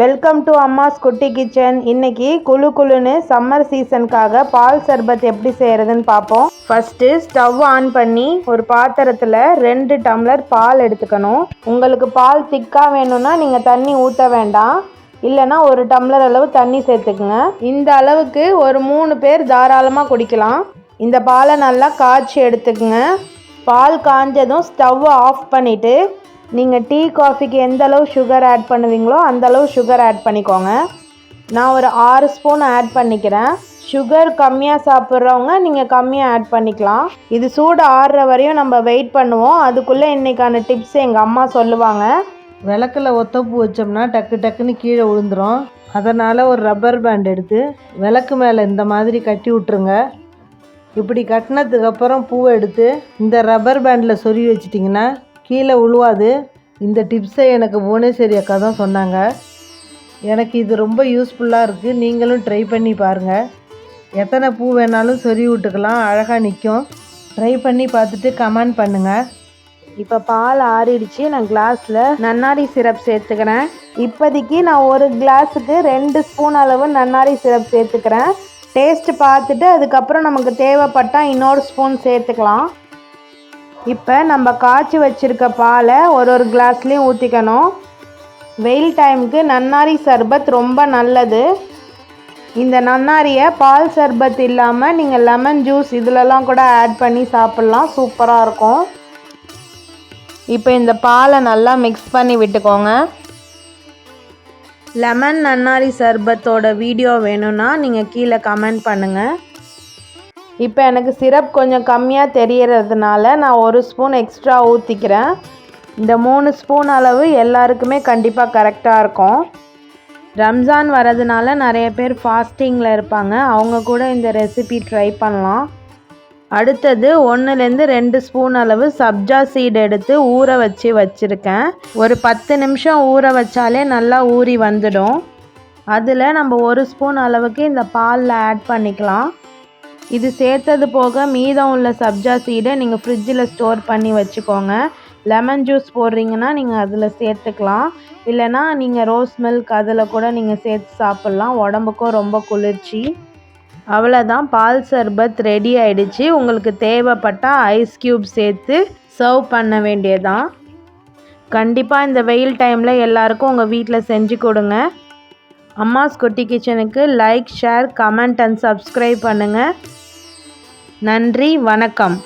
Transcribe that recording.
Welcome to அம்மாஸ் குட்டி kitchen. இன்னைக்கு குழு குழுன்னு சம்மர் சீசனுக்காக பால் சர்பத் எப்படி செய்கிறதுன்னு பார்ப்போம். ஃபஸ்ட்டு ஸ்டவ் ஆன் பண்ணி ஒரு பாத்திரத்தில் ரெண்டு டம்ளர் பால் எடுத்துக்கணும். உங்களுக்கு பால் திக்காக வேணும்னா நீங்கள் தண்ணி ஊற்ற வேண்டாம். இல்லைன்னா ஒரு டம்ளர் அளவு தண்ணி சேர்த்துக்குங்க. இந்த அளவுக்கு ஒரு மூணு பேர் தாராளமாக குடிக்கலாம். இந்த பாலை நல்லா காய்ச்சி எடுத்துக்குங்க. பால் காஞ்சதும் ஸ்டவ் ஆஃப் பண்ணிவிட்டு நீங்கள் டீ காஃபிக்கு எந்த அளவு சுகர் ஆட் பண்ணுவீங்களோ அந்தளவு சுகர் ஆட் பண்ணிக்கோங்க. நான் ஒரு ஆறு ஸ்பூன் ஆட் பண்ணிக்கிறேன். சுகர் கம்மியாக சாப்பிட்றவங்க நீங்கள் கம்மியாக ஆட் பண்ணிக்கலாம். இது சூடு ஆறுற வரையும் நம்ம வெயிட் பண்ணுவோம். அதுக்குள்ளே இன்றைக்கான டிப்ஸ் எங்கள் அம்மா சொல்லுவாங்க. விளக்கில் ஒத்தப்பு வச்சோம்னா டக்கு டக்குன்னு கீழே விழுந்துரும் அதனால் ஒரு ரப்பர் பேண்ட் எடுத்து விளக்கு மேலே இந்த மாதிரி கட்டி விட்ருங்க இப்படி கட்டினதுக்கப்புறம் பூவை எடுத்து இந்த ரப்பர் பேண்டில் சொருவி வச்சிட்டிங்கன்னா கீழே உழுவாது. இந்த டிப்ஸை எனக்கு புவனேஸ்வரி அக்கா தான் சொன்னாங்க. எனக்கு இது ரொம்ப யூஸ்ஃபுல்லாக இருக்குது நீங்களும் ட்ரை பண்ணி பாருங்கள் எத்தனை பூ வேணாலும் சொறி விட்டுக்கலாம். அழகாக நிற்கும் ட்ரை பண்ணி பார்த்துட்டு கமெண்ட் பண்ணுங்கள் இப்போ பால் ஆறிடுச்சு. நான் கிளாஸில் நன்னாரி சிரப் சேர்த்துக்கிறேன். இப்போதைக்கு நான் ஒரு கிளாஸுக்கு ரெண்டு ஸ்பூன் அளவு நன்னாரி சிரப் சேர்த்துக்கிறேன். டேஸ்ட்டு பார்த்துட்டு அதுக்கப்புறம் நமக்கு தேவைப்பட்டால் இன்னொரு ஸ்பூன் சேர்த்துக்கலாம். இப்போ நம்ம காய்ச்சி வச்சுருக்க பாலை ஒரு ஒரு கிளாஸ்லேயும் ஊற்றிக்கணும் வெயில் டைமுக்கு நன்னாரி சர்பத் ரொம்ப நல்லது. இந்த நன்னாரியை பால் சர்பத் இல்லாமல் நீங்கள் லெமன் ஜூஸ் இதிலலாம் கூட ஆட் பண்ணி சாப்பிட்லாம். சூப்பராக இருக்கும். இப்போ இந்த பாலை நல்லா மிக்ஸ் பண்ணி விட்டுக்கோங்க. லெமன் நன்னாரி சர்பத்தோட வீடியோ வேணும்னா நீங்கள் கீழே கமெண்ட் பண்ணுங்கள் இப்போ எனக்கு சிரப் கொஞ்சம் கம்மியாக தெரியறதுனால நான் ஒரு ஸ்பூன் எக்ஸ்ட்ரா ஊற்றிக்கிறேன் இந்த மூணு ஸ்பூன் அளவு எல்லாருக்குமே கண்டிப்பாக கரெக்டாக இருக்கும். ரம்ஜான் வரதுனால நிறைய பேர் ஃபாஸ்டிங்கில் இருப்பாங்க. அவங்க கூட இந்த ரெசிபி ட்ரை பண்ணலாம். அடுத்தது ஒன்றுலேருந்து ரெண்டு ஸ்பூன் அளவு சப்ஜா சீடு எடுத்து ஊற வச்சு வச்சுருக்கேன். ஒரு பத்து நிமிஷம் ஊற வச்சாலே நல்லா ஊறி வந்துடும். அதில் நம்ம ஒரு ஸ்பூன் அளவுக்கு இந்த பாலில் ஆட் பண்ணிக்கலாம். இது சேர்த்தது போக மீதம் உள்ள சப்ஜா சீடை நீங்கள் ஃப்ரிட்ஜில் ஸ்டோர் பண்ணி வச்சுக்கோங்க. லெமன் ஜூஸ் போடுறீங்கன்னா நீங்கள் அதில் சேர்த்துக்கலாம். இல்லைனா நீங்கள் ரோஸ் மில்க் அதில் கூட நீங்கள் சேர்த்து சாப்பிட்லாம். உடம்புக்கும் ரொம்ப குளிர்ச்சி. அவ்வளோதான் பால் சர்பத் ரெடி ஆயிடுச்சு. உங்களுக்கு தேவைப்பட்டால் ஐஸ் க்யூப் சேர்த்து சர்வ் பண்ண வேண்டியதான் கண்டிப்பாக இந்த வெயில் டைமில் எல்லாருக்கும் உங்கள் வீட்டில் செஞ்சு கொடுங்க. அம்மாஸ் குட்டி கிச்சனுக்கு like share comment and subscribe பண்ணுங்கள் நன்றி வணக்கம்.